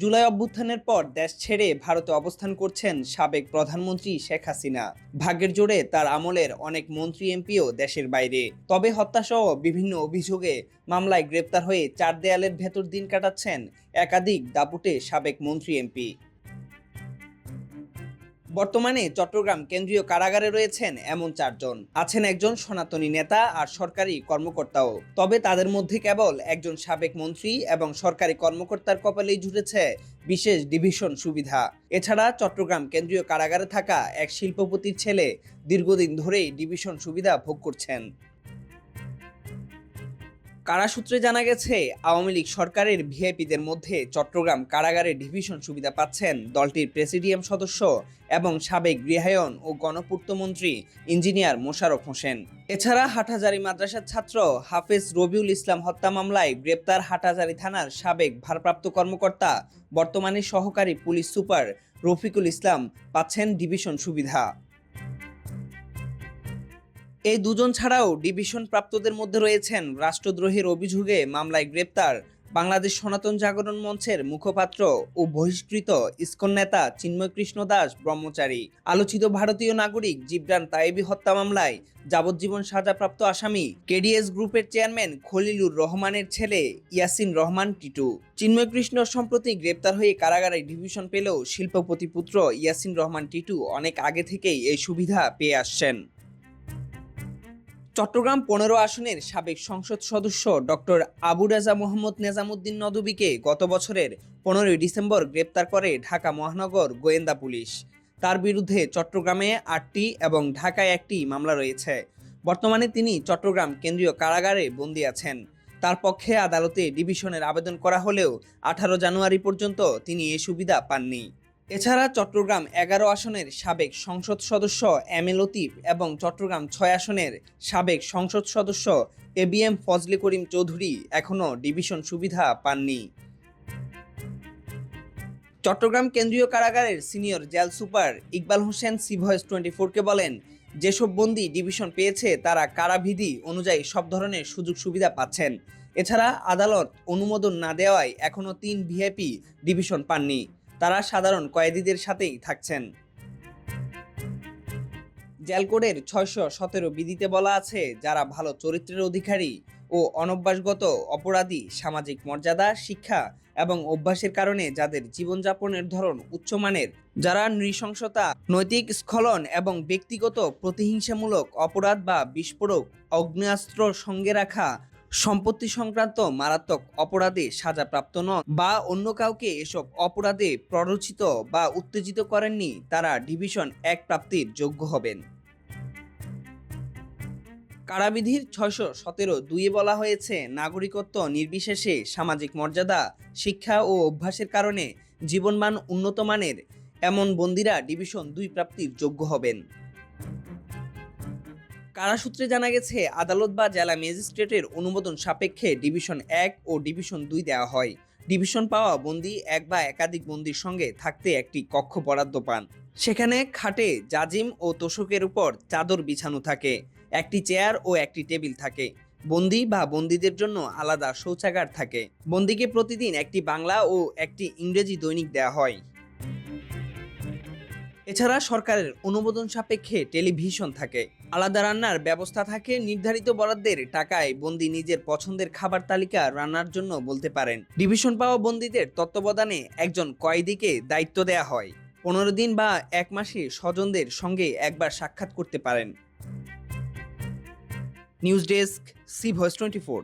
জুলাই অভ্যুত্থানের পর দেশ ছেড়ে ভারতে অবস্থান করছেন সাবেক প্রধানমন্ত্রী শেখ হাসিনা। ভাগ্যের জোরে তার আমলের অনেক মন্ত্রী, এমপিও দেশের বাইরে। তবে হত্যাসহ বিভিন্ন অভিযোগে মামলায় গ্রেপ্তার হয়ে চার দেয়ালের ভেতর দিন কাটাচ্ছেন একাধিক দাপুটে সাবেক মন্ত্রী, এমপি। বর্তমানে চট্টগ্রাম কেন্দ্রীয় কারাগারে রয়েছেন এমন চারজন। আছেন একজন সনাতনী নেতা আর সরকারি কর্মকর্তাও। তবে তাদের মধ্যে কেবল একজন সাবেক মন্ত্রী এবং সরকারি কর্মকর্তার কপালেই জুটেছে বিশেষ ডিভিশন সুবিধা। এছাড়া চট্টগ্রাম কেন্দ্রীয় কারাগারে থাকা এক শিল্পপতির ছেলে দীর্ঘদিন ধরেই ডিভিশন সুবিধা ভোগ করছেন। কারা সূত্রে জানা গেছে, আওয়ামী লীগ সরকারের ভিআইপিদের মধ্যে চট্টগ্রাম কারাগারে ডিভিশন সুবিধা পাচ্ছেন দলটির প্রেসিডিয়াম সদস্য এবং সাবেক গৃহায়ন ও গণপূর্ত মন্ত্রী ইঞ্জিনিয়ার মোশাররফ হোসেন। এছাড়া হাটহাজারী মাদ্রাসার ছাত্র হাফেজ রবিউল ইসলাম হত্যা মামলায় গ্রেপ্তার হাটহাজারী থানার সাবেক ভারপ্রাপ্ত কর্মকর্তা, বর্তমানে সহকারী পুলিশ সুপার রফিকুল ইসলাম পাচ্ছেন ডিভিশন সুবিধা। এই দুজন ছাড়াও ডিভিশন প্রাপ্তদের মধ্যে রয়েছেন রাষ্ট্রদ্রোহের অভিযোগে মামলায় গ্রেপ্তার বাংলাদেশ সনাতন জাগরণ মঞ্চের মুখপাত্র ও বহিষ্কৃত ইস্কন নেতা চিন্ময় কৃষ্ণ দাস ব্রহ্মচারী। আলোচিত ভারতীয় নাগরিক জিবরান তায়েবি হত্যা মামলায় যাবজ্জীবন সাজাপ্রাপ্ত আসামি কেডিএস গ্রুপের চেয়ারম্যান খলিলুর রহমানের ছেলে ইয়াসিন রহমান টিটু। চিন্ময় কৃষ্ণ সম্প্রতি গ্রেপ্তার হয়ে কারাগারে ডিভিশন পেলেও শিল্পপতি পুত্র ইয়াসিন রহমান টিটু অনেক আগে থেকেই এই সুবিধা পেয়ে আসছেন। চট্টগ্রাম পনেরো আসনের সাবেক সংসদ সদস্য ডক্টর আবু রাজা মোহাম্মদ নেজামুদ্দিন নদবিকে গত বছরের পনেরোই ডিসেম্বর গ্রেপ্তার করে ঢাকা মহানগর গোয়েন্দা পুলিশ। তার বিরুদ্ধে চট্টগ্রামে আটটি এবং ঢাকায় একটি মামলা রয়েছে। বর্তমানে তিনি চট্টগ্রাম কেন্দ্রীয় কারাগারে বন্দী আছেন। তার পক্ষে আদালতে ডিভিশনের আবেদন করা হলেও আঠারো জানুয়ারি পর্যন্ত তিনি এ সুবিধা পাননি। এছাড়া চট্টগ্রাম এগারো আসনের সাবেক সংসদ সদস্য এম এ লতিফ এবং চট্টগ্রাম ছয় আসনের সাবেক সংসদ সদস্য A B M Fazle Karim Chowdhury এখনও ডিভিশন সুবিধা পাননি। চট্টগ্রাম কেন্দ্রীয় কারাগারের senior jail super Iqbal Hossain C voice twenty ফোরকে বলেন, যেসব বন্দি ডিভিশন পেয়েছে, তারা কারাবিধি অনুযায়ী সব ধরনের সুযোগ সুবিধা পাচ্ছেন। এছাড়া আদালত অনুমোদন না দেওয়ায় এখনও তিন ভিআইপি ডিভিশন পাননি। তারা সাধারণ কয়েদিদের সাথেই থাকছেন। জেলকোডের ছয়শো সতেরো বিধিতে বলা আছে, যারা ভালো চরিত্রের অধিকারী ও অনভ্যাসগত অপরাধী, সামাজিক মর্যাদা, শিক্ষা এবং অভ্যাসের কারণে যাদের জীবনযাপনের ধরন উচ্চমানের, যারা নৃশংসতা, নৈতিক স্খলন এবং ব্যক্তিগত প্রতিহিংসামূলক অপরাধ বা বিস্ফোরক, অগ্নেয়াস্ত্র সঙ্গে রাখা সম্পত্তি সংক্রান্ত মারাত্মক অপরাধে সাজাপ্রাপ্ত নন বা অন্য কাউকে এসব অপরাধে প্ররোচিত বা উত্তেজিত করেননি তারা ডিভিশন এক প্রাপ্তির যোগ্য হবেন। কারাবিধির ছয়শো সতেরো দুইয়ে বলা হয়েছে, নাগরিকত্ব নির্বিশেষে সামাজিক মর্যাদা, শিক্ষা ও অভ্যাসের কারণে জীবনমান উন্নত মানের এমন বন্দিরা ডিভিশন দুই প্রাপ্তির যোগ্য হবেন। কারা সূত্রে জানা গেছে, আদালত বা জেলা ম্যাজিস্ট্রেটের অনুমোদন সাপেক্ষে ডিভিশন এক ও ডিভিশন দুই দেওয়া হয়। ডিভিশন পাওয়া বন্দি এক বা একাধিক বন্দির সঙ্গে থাকতে একটি কক্ষ বরাদ্দ পান। সেখানে খাটে জাজিম ও তোষকের উপর চাদর বিছানো থাকে, একটি চেয়ার ও একটি টেবিল থাকে। বন্দি বা বন্দীদের জন্য আলাদা শৌচাগার থাকে। বন্দিকে প্রতিদিন একটি বাংলা ও একটি ইংরেজি দৈনিক দেওয়া হয়। এছাড়া সরকারের অনুমোদন সাপেক্ষে টেলিভিশন থাকে। আলাদা রান্নার ব্যবস্থা থাকে, নির্ধারিত বরাদ্দের টাকায় বন্দি নিজের পছন্দের খাবার তালিকা রান্নার জন্য বলতে পারেন। ডিভিশন পাওয়া বন্দীদের তত্ত্বাবধানে একজন কয়েদিকে দায়িত্ব দেয়া হয়। পনেরো দিন বা এক মাসে স্বজনদের সঙ্গে একবার সাক্ষাৎ করতে পারেন। News desk, C voice twenty four.